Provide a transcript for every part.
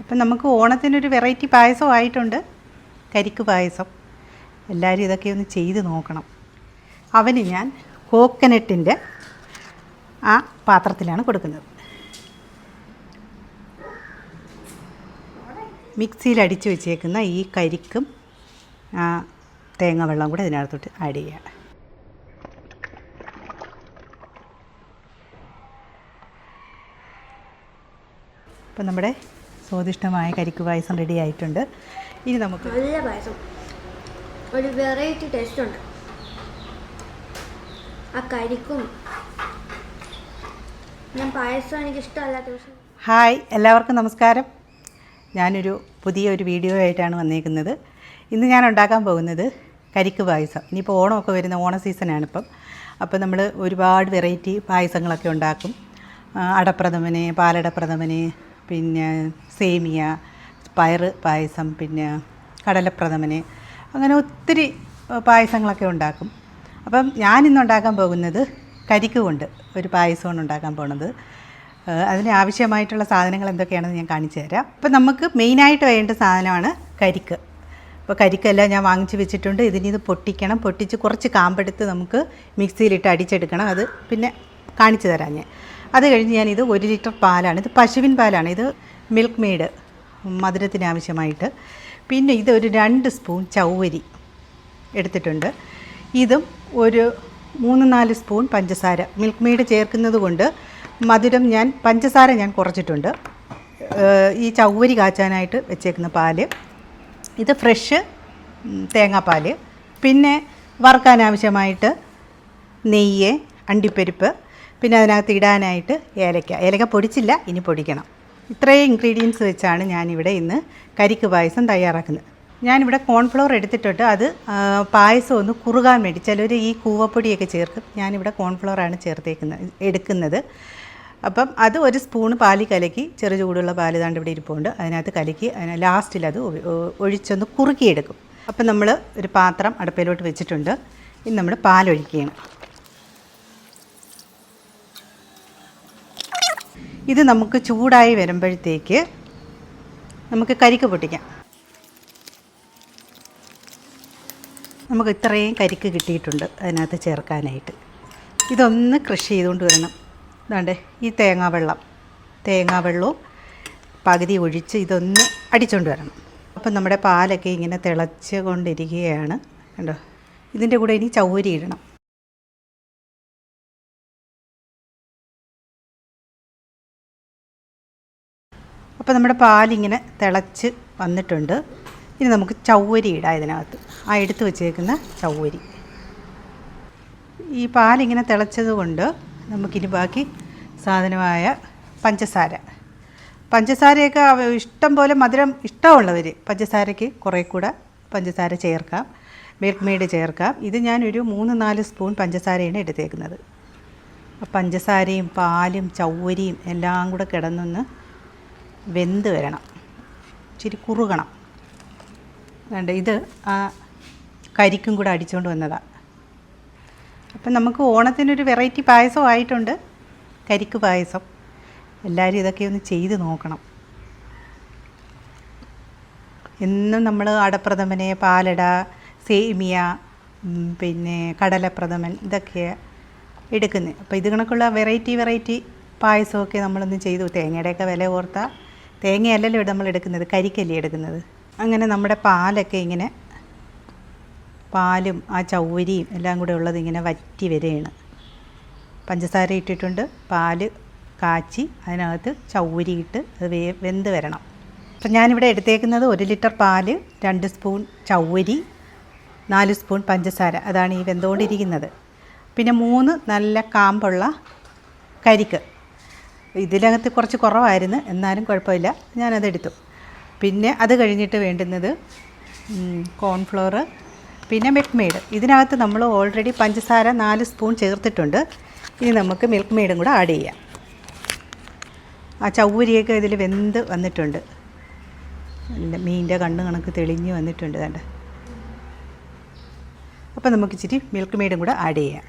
അപ്പം നമുക്ക് ഓണത്തിനൊരു വെറൈറ്റി പായസം ആയിട്ടുണ്ട്. കരിക്ക് പായസം. എല്ലാവരും ഇതൊക്കെ ഒന്ന് ചെയ്ത് നോക്കണം. അവന് ഞാൻ കോക്കനട്ടിന്റെ ആ പാത്രത്തിലാണ് കൊടുക്കുന്നത്. മിക്സിയിൽ അടിച്ച് വെച്ചേക്കുന്ന ഈ കരിക്കും തേങ്ങ വെള്ളം കൂടെ ഇതിനകത്തോട്ട് ആഡ് ചെയ്യുക അപ്പം നമ്മുടെ സ്വാദിഷ്ടമായ കരിക്ക് പായസം റെഡി ആയിട്ടുണ്ട്. ഇനി നമുക്ക് നല്ല പായസം. ഒരു വെറൈറ്റി ടേസ്റ്റ് ഉണ്ട്. ആ കരിക്കും ഞാൻ പായസം എനിക്ക് ഇഷ്ടമല്ലാത്ത ഹായ് എല്ലാവർക്കും നമസ്കാരം. ഞാനൊരു പുതിയ ഒരു വീഡിയോ ആയിട്ടാണ് വന്നേക്കുന്നത്. ഇന്ന് ഞാൻ ഉണ്ടാക്കാൻ പോകുന്നത് കരിക്ക് പായസം. ഇനിയിപ്പോൾ ഓണമൊക്കെ വരുന്ന ഓണ സീസണാണ് ഇപ്പം. അപ്പോൾ നമ്മൾ ഒരുപാട് വെറൈറ്റി പായസങ്ങളൊക്കെ ഉണ്ടാക്കും. അടപ്രഥമന് പാലടപ്രഥമന് പിന്നെ സേമിയ പയർ പായസം പിന്നെ കടലപ്രഥമന് അങ്ങനെ ഒത്തിരി പായസങ്ങളൊക്കെ ഉണ്ടാക്കും. അപ്പം ഞാനിന്ന് ഉണ്ടാക്കാൻ പോകുന്നത് കരിക്ക് കൊണ്ട് ഒരു പായസമാണ് ഉണ്ടാക്കാൻ പോകുന്നത് അതിന് ആവശ്യമായിട്ടുള്ള സാധനങ്ങൾ എന്തൊക്കെയാണെന്ന് ഞാൻ കാണിച്ചു തരാം. അപ്പം നമുക്ക് മെയിനായിട്ട് വേണ്ട സാധനമാണ് കരിക്ക്. അപ്പോൾ കരിക്കെല്ലാം ഞാൻ വാങ്ങിച്ച് വെച്ചിട്ടുണ്ട്. ഇതിന് ഇത് പൊട്ടിക്കണം. പൊട്ടിച്ച് കുറച്ച് കാമ്പെടുത്ത് നമുക്ക് മിക്സിയിലിട്ട് അടിച്ചെടുക്കണം. അത് പിന്നെ കാണിച്ചു തരാം ഞാൻ. അത് കഴിഞ്ഞ് ഞാനിത് ഒരു ലിറ്റർ പാലാണ് ഇത് പശുവിൻ പാലാണ് ഇത് മിൽക്ക് മെയ്ഡ് മധുരത്തിന് ആവശ്യമായിട്ട്. പിന്നെ ഇത് ഒരു രണ്ട് സ്പൂൺ ചൗവരി എടുത്തിട്ടുണ്ട്. ഇതും ഒരു മൂന്ന് നാല് സ്പൂൺ പഞ്ചസാര. മിൽക്ക് മെയ്ഡ് ചേർക്കുന്നത് കൊണ്ട് മധുരം ഞാൻ പഞ്ചസാര ഞാൻ കുറച്ചിട്ടുണ്ട്. ഈ ചൗവരി കാച്ചാനായിട്ട് വെച്ചേക്കുന്ന പാൽ ഇത് ഫ്രഷ് തേങ്ങാപ്പാൽ പിന്നെ വറുക്കാൻ ആവശ്യമായിട്ട് നെയ്യ് അണ്ടിപ്പരിപ്പ് പിന്നെ അതിനകത്ത് ഇടാനായിട്ട് ഏലക്ക. ഏലക്ക പൊടിച്ചില്ല ഇനി പൊടിക്കണം. ഇത്രയും ഇൻഗ്രീഡിയൻസ് വെച്ചാണ് ഞാനിവിടെ ഇന്ന് കരിക്ക് പായസം തയ്യാറാക്കുന്നത്. ഞാനിവിടെ കോൺഫ്ലോർ എടുത്തിട്ടുണ്ട്. അത് പായസം ഒന്ന് കുറുകാൻ വേണ്ടി ചിലർ ഈ കൂവപ്പൊടിയൊക്കെ ചേർക്കും. ഞാനിവിടെ കോൺഫ്ലോറാണ് ചേർത്തേക്കുന്നത് എടുക്കുന്നത്. അപ്പം അത് ഒരു സ്പൂൺ പാലി കലക്കി ചെറു ചൂടുള്ള പാൽ താണ്ട് ഇവിടെ ഇരിപ്പുണ്ട്. അതിനകത്ത് കലക്കി അതിന് ലാസ്റ്റിൽ അത് ഒഴിച്ചൊന്ന് കുറുക്കിയെടുക്കും. അപ്പം നമ്മൾ ഒരു പാത്രം അടുപ്പയിലോട്ട് വെച്ചിട്ടുണ്ട്. ഇനി നമ്മൾ പാലൊഴിക്കുകയാണ്. ഇത് നമുക്ക് ചൂടായി വരുമ്പോഴത്തേക്ക് നമുക്ക് കരിക്ക് പൊട്ടിക്കാം. നമുക്ക് ഇത്രയും കരിക്ക് കിട്ടിയിട്ടുണ്ട് അതിനകത്ത് ചേർക്കാനായിട്ട്. ഇതൊന്ന് കൃഷി ചെയ്തുകൊണ്ട് വരണം. ഇതാണ്ട് ഈ തേങ്ങാ വെള്ളം. തേങ്ങാവെള്ളം തേങ്ങാവെള്ളവും പകുതി ഒഴിച്ച് ഇതൊന്ന് അടിച്ചുകൊണ്ട് വരണം. അപ്പം നമ്മുടെ പാലൊക്കെ ഇങ്ങനെ തിളച്ച് കൊണ്ടിരിക്കുകയാണ്. കണ്ടോ? ഇതിന്റെ കൂടെ ഇനി ചൗരി ഇടണം. അപ്പോൾ നമ്മുടെ പാലിങ്ങനെ തിളച്ച് വന്നിട്ടുണ്ട്. ഇനി നമുക്ക് ചവ്വരി ഇടാം ഇതിനകത്ത്. ആ എടുത്ത് വെച്ചേക്കുന്ന ചവ്വരി. ഈ പാലിങ്ങനെ തിളച്ചത് കൊണ്ട് നമുക്കിനി ബാക്കി സാധനമായ പഞ്ചസാര. പഞ്ചസാരയൊക്കെ ഇഷ്ടം പോലെ മധുരം ഇഷ്ടമുള്ളവർ പഞ്ചസാരയ്ക്ക് കുറേ കൂടെ പഞ്ചസാര ചേർക്കാം. മിൽക്ക് മെയ്ഡ് ചേർക്കാം. ഇത് ഞാനൊരു മൂന്ന് നാല് സ്പൂൺ പഞ്ചസാരയാണ് എടുത്തേക്കുന്നത്. പഞ്ചസാരയും പാലും ചൗവരിയും എല്ലാം കൂടെ കിടന്നൊന്ന് വെന്ത് വരണം. ഇച്ചിരി കുറുകണം. വേണ്ട ഇത് ആ കരിക്കും കൂടെ അടിച്ചുകൊണ്ട് വന്നതാണ് അപ്പം നമുക്ക് ഓണത്തിനൊരു വെറൈറ്റി പായസം ആയിട്ടുണ്ട്. കരിക്ക് പായസം. എല്ലാവരും ഇതൊക്കെ ഒന്ന് ചെയ്ത് നോക്കണം. എന്നും നമ്മൾ അടപ്രഥമന് പാലട സേമിയ പിന്നെ കടലപ്രഥമൻ ഇതൊക്കെ എടുക്കുന്നത് അപ്പോൾ ഇത് കണക്കുള്ള വെറൈറ്റി വെറൈറ്റി പായസമൊക്കെ നമ്മളൊന്ന് ചെയ്തു. തേങ്ങയുടെയൊക്കെ വില ഓർത്താൽ തേങ്ങയല്ലല്ലോ ഇവിടെ നമ്മൾ എടുക്കുന്നത് കരിക്കല്ലേ എടുക്കുന്നത്? അങ്ങനെ നമ്മുടെ പാലൊക്കെ ഇങ്ങനെ പാലും ആ ചൗവരിയും എല്ലാം കൂടെ ഉള്ളത് ഇങ്ങനെ വറ്റി വരികയാണ്. പഞ്ചസാര ഇട്ടിട്ടുണ്ട് പാൽ കാച്ചി അതിനകത്ത് ചൗവരിയിട്ട് അത് വേ വെന്ത് വരണം. അപ്പം ഞാനിവിടെ എടുത്തേക്കുന്നത് ഒരു ലിറ്റർ പാൽ രണ്ട് സ്പൂൺ ചൗവരി നാല് സ്പൂൺ പഞ്ചസാര. അതാണ് ഈ വെന്തുകൊണ്ടിരിക്കുന്നത്. പിന്നെ മൂന്ന് നല്ല കാമ്പുള്ള കരിക്ക്. ഇതിനകത്ത് കുറച്ച് കുറവായിരുന്നു. എന്നാലും കുഴപ്പമില്ല. ഞാനതെടുത്തു പിന്നെ അത് കഴിഞ്ഞിട്ട് വേണ്ടുന്നത് കോൺഫ്ലോർ പിന്നെ മിൽക്ക് മെയ്ഡ് ഇതിനകത്ത് നമ്മൾ ഓൾറെഡി പഞ്ചസാര നാല് സ്പൂൺ ചേർത്തിട്ടുണ്ട്. ഇനി നമുക്ക് മിൽക്ക് മെയ്ഡും കൂടെ ആഡ് ചെയ്യാം. ആ ചൗരിയൊക്കെ ഇതിൽ വെന്ത് വന്നിട്ടുണ്ട്. മീനിന്റെ കണ്ണ് കണക്ക് തെളിഞ്ഞ് വന്നിട്ടുണ്ട് വേണ്ട അപ്പോൾ നമുക്ക് ഇച്ചിരി മിൽക്ക് മെയ്ഡും കൂടെ ആഡ് ചെയ്യാം.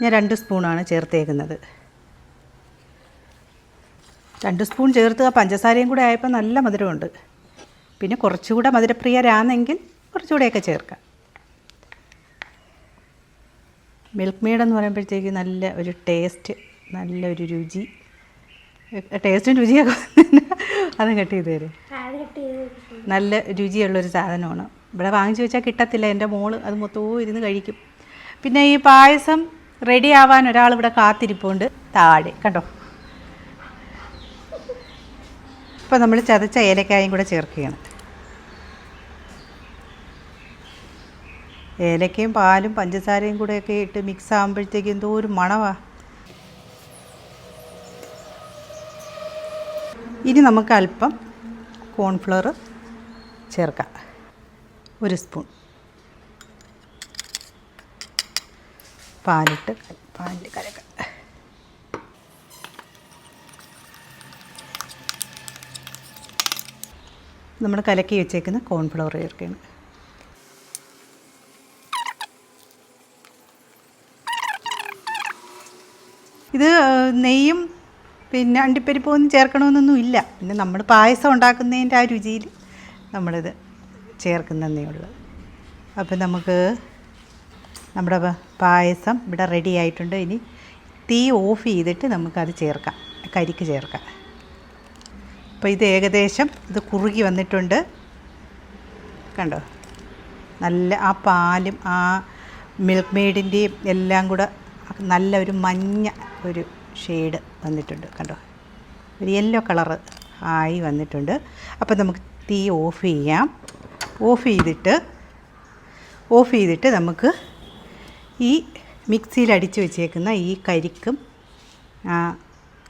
ഞാൻ രണ്ട് സ്പൂണാണ് ചേർത്തേക്കുന്നത്. രണ്ട് സ്പൂൺ ചേർത്ത് ആ പഞ്ചസാരയും കൂടെ ആയപ്പോൾ നല്ല മധുരമുണ്ട്. പിന്നെ കുറച്ചുകൂടെ മധുരപ്രിയരാണെങ്കിൽ കുറച്ചുകൂടെയൊക്കെ ചേർക്കാം. മിൽക്ക് മെയ്ഡ് എന്ന് പറയുമ്പോഴത്തേക്ക് നല്ല ഒരു ടേസ്റ്റ് നല്ലൊരു രുചി. ടേസ്റ്റും രുചിയൊക്കെ അത് കട്ട് ചെയ്ത് തരും. നല്ല രുചിയുള്ളൊരു സാധനമാണ്. ഇവിടെ വാങ്ങിച്ചു വെച്ചാൽ കിട്ടത്തില്ല. എന്റെ മോൾ അത് മൊത്തവും ഇരുന്ന് കഴിക്കും. പിന്നെ ഈ പായസം റെഡി ആവാൻ ഒരാൾ ഇവിടെ കാത്തിരിപ്പുണ്ട്. താഴെ. കണ്ടോ? ഇപ്പം നമ്മൾ ചതച്ച ഏലക്കായും കൂടെ ചേർക്കുകയാണ്. ഏലക്കയും പാലും പഞ്ചസാരയും കൂടെയൊക്കെ ഇട്ട് മിക്സ് ആകുമ്പോഴത്തേക്ക് എന്തോ ഒരു മണമാണ് ഇനി നമുക്ക് അല്പം കോൺഫ്ലവർ ചേർക്കാം. ഒരു സ്പൂൺ പാലിട്ട് പാലിൽ കലക്കാം നമ്മൾ കലക്കി വെച്ചേക്കുന്ന കോൺഫ്ലവർ ചേർക്കുകയാണ്. ഇത് നെയ്യും പിന്നെ അണ്ടിപ്പരിപ്പും ഒന്നും ചേർക്കണമെന്നൊന്നും ഇല്ല. പിന്നെ നമ്മൾ പായസം ഉണ്ടാക്കുന്നതിന്റെ ആ രുചിയിൽ നമ്മളിത് ചേർക്കുന്നതേ ഉള്ളൂ അപ്പം നമുക്ക് നമ്മുടെ പായസം ഇവിടെ റെഡി ആയിട്ടുണ്ട്. ഇനി തീ ഓഫ് ചെയ്തിട്ട് നമുക്കത് ചേർക്കാം. കരിക്ക് ചേർക്കാം. അപ്പോൾ ഇത് ഏകദേശം ഇത് കുറുകി വന്നിട്ടുണ്ട്. കണ്ടോ? നല്ല ആ പാലും ആ മിൽക്ക് മെയ്ഡിന്റെയും എല്ലാം കൂടെ നല്ല ഒരു മഞ്ഞ ഒരു ഷെയ്ഡ് വന്നിട്ടുണ്ട്. കണ്ടോ? ഒരു യെല്ലോ കളറ് ആയി വന്നിട്ടുണ്ട്. അപ്പോൾ നമുക്ക് തീ ഓഫ് ചെയ്യാം. ഓഫ് ചെയ്തിട്ട് ഓഫ് ചെയ്തിട്ട് നമുക്ക് ഈ മിക്സിയിൽ അടിച്ച് വെച്ചേക്കുന്ന ഈ കരിക്കും ആ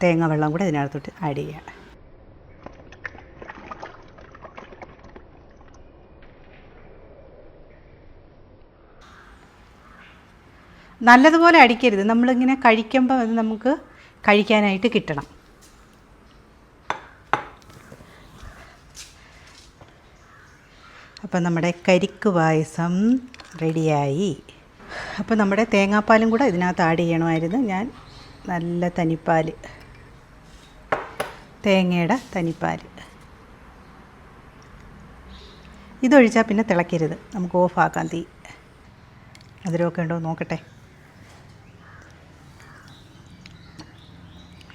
തേങ്ങ വെള്ളം കൂടെ ഇതിനകത്തോട്ട് ആഡ് ചെയ്യുക നല്ലതുപോലെ അടിക്കരുത്. നമ്മളിങ്ങനെ കഴിക്കുമ്പോൾ അത് നമുക്ക് കഴിക്കാനായിട്ട് കിട്ടണം. അപ്പം നമ്മുടെ കരിക്ക് പായസം റെഡിയായി. അപ്പോൾ നമ്മുടെ തേങ്ങാപ്പാലും കൂടെ ഇതിനകത്ത് ആഡ് ചെയ്യണമായിരുന്നു. ഞാൻ നല്ല തനിപ്പാൽ തേങ്ങയുടെ തനിപ്പാൽ ഇതൊഴിച്ചാൽ പിന്നെ തിളയ്ക്കരുത് നമുക്ക് ഓഫാക്കാം തീ. അതിലൊക്കെ ഉണ്ടോ നോക്കട്ടെ.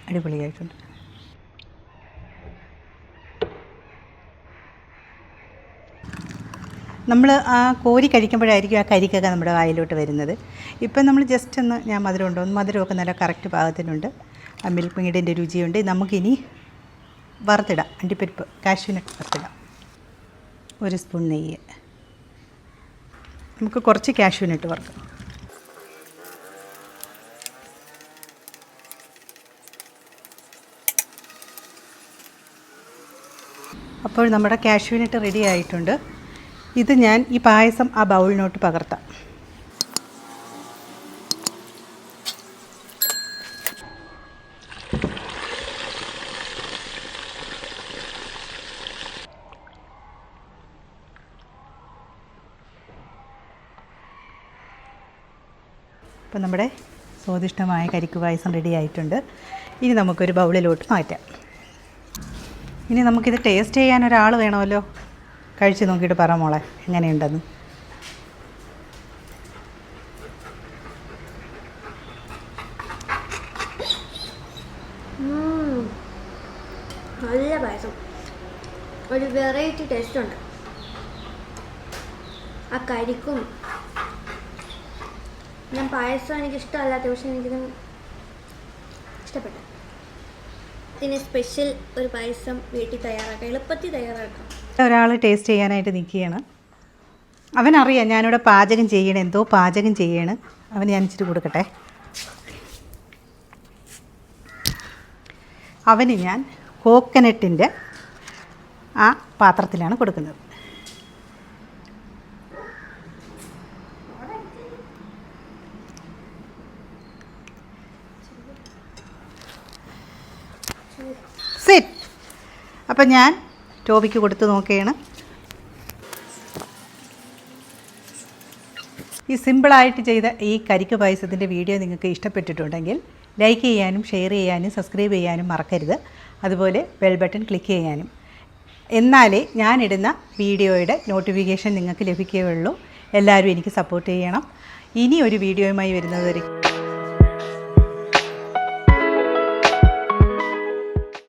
അടിപൊളിയായിട്ടുണ്ട്. നമ്മൾ ആ കോരി കഴിക്കുമ്പോഴായിരിക്കും ആ കരിക്കൊക്കെ നമ്മുടെ വായിലോട്ട് വരുന്നത്. ഇപ്പം നമ്മൾ ജസ്റ്റ് ഒന്ന് ഞാൻ മധുരം ഉണ്ടോ ഒന്ന് മധുരമൊക്കെ നല്ല കറക്റ്റ് പാകത്തിനുണ്ട്. ആ മിൽക്ക് മീഡിന്റെ രുചിയുണ്ട്. നമുക്കിനി വറുത്തിടാം. അണ്ടിപ്പരിപ്പ് കാഷ്യൂനട്ട് വറുത്തിടാം. ഒരു സ്പൂൺ നെയ്യ്. നമുക്ക് കുറച്ച് കാഷ്യൂനട്ട് വറുക്കാം. അപ്പോൾ നമ്മുടെ കാഷ്യൂനട്ട് റെഡി ആയിട്ടുണ്ട്. ഇത് ഞാൻ ഈ പായസം ആ ബൗളിനോട്ട് പകർത്താം. അപ്പം നമ്മുടെ സ്വാദിഷ്ടമായ കരിക്ക് പായസം റെഡി ആയിട്ടുണ്ട്. ഇനി നമുക്കൊരു ബൗളിലോട്ട് മാറ്റാം. ഇനി നമുക്കിത് ടേസ്റ്റ് ചെയ്യാൻ ഒരാൾ വേണമല്ലോ? കഴിച്ച് നോക്കിയിട്ട് പറ മോളെ എങ്ങനെയുണ്ടെന്ന്. നല്ല പായസം. ഒരു വെറൈറ്റി ടേസ്റ്റ് ഉണ്ട്. ആ കരിക്കും. ഞാൻ പായസം എനിക്ക് ഇഷ്ടമല്ലാത്ത പക്ഷെ എനിക്കിത് ഇഷ്ടപ്പെട്ടു. ഇതിന് സ്പെഷ്യൽ ഒരു പായസം വീട്ടിൽ തയ്യാറാക്കാം എളുപ്പത്തിൽ തയ്യാറാക്കാം. ഒരാൾ ടേസ്റ്റ് ചെയ്യാനായിട്ട് നിൽക്കുകയാണ്. അവനറിയാം ഞാനിവിടെ പാചകം ചെയ്യണം എന്തോ പാചകം ചെയ്യണം. അവന് ഞാൻ ഇച്ചിരി കൊടുക്കട്ടെ. അവന് ഞാൻ കോക്കനട്ടിന്റെ ആ പാത്രത്തിലാണ് കൊടുക്കുന്നത്. അപ്പം ഞാൻ ടോബിക്ക് കൊടുത്ത് നോക്കുകയാണ്. ഈ സിമ്പിളായിട്ട് ചെയ്ത ഈ കരിക്ക് പായസത്തിന്റെ വീഡിയോ നിങ്ങൾക്ക് ഇഷ്ടപ്പെട്ടിട്ടുണ്ടെങ്കിൽ ലൈക്ക് ചെയ്യാനും ഷെയർ ചെയ്യാനും സബ്സ്ക്രൈബ് ചെയ്യാനും മറക്കരുത്. അതുപോലെ ബെൽ ബട്ടൺ ക്ലിക്ക് ചെയ്യാനും. എന്നാലേ ഞാനിടുന്ന വീഡിയോയുടെ നോട്ടിഫിക്കേഷൻ നിങ്ങൾക്ക് ലഭിക്കുകയുള്ളൂ. എല്ലാവരും എനിക്ക് സപ്പോർട്ട് ചെയ്യണം. ഇനി ഒരു വീഡിയോയുമായി വരുന്നതുവരെ